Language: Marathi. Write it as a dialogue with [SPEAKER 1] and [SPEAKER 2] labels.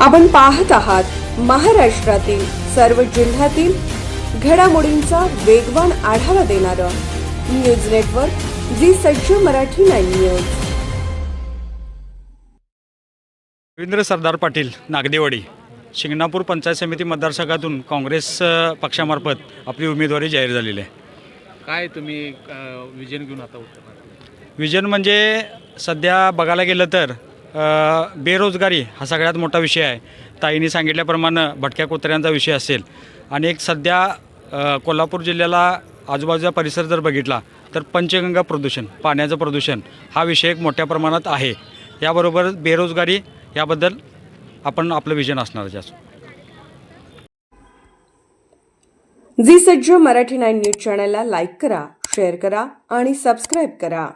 [SPEAKER 1] आपण पाहत आहात महाराष्ट्रातील सर्व जिल्ह्यातील घडामोडींचा वेगवान आढावा देणारं न्यूज नेटवर्क जी सज्ज मराठी नाईन न्यूज.
[SPEAKER 2] रवींद्र सरदार पाटील नागदेवाडी शिंगणापूर पंचायत समिती मतदारसंघातून काँग्रेस पक्षामार्फत आपली उमेदवारी जाहीर झालेली आहे.
[SPEAKER 3] काय तुम्ही विजन घेऊन आता
[SPEAKER 2] विजन म्हणजे सध्या बघायला गेलं तर बेरोजगारी हा सगळ्यात मोठा विषय आहे. ताईंनी सांगितल्याप्रमाणे भटक्या कुत्र्यांचा विषय असेल. आणि एक सध्या कोल्हापूर जिल्ह्याला आजूबाजूचा परिसर जर बघितला तर पंचगंगा प्रदूषण पाण्याचं प्रदूषण हा विषय एक मोठ्या प्रमाणात आहे. याबरोबर बेरोजगारी याबद्दल आपण आपलं विजन असणार जास्त
[SPEAKER 1] जी सज्ज मराठी नाईन न्यूज चॅनलला लाईक करा शेअर करा आणि सबस्क्राईब करा.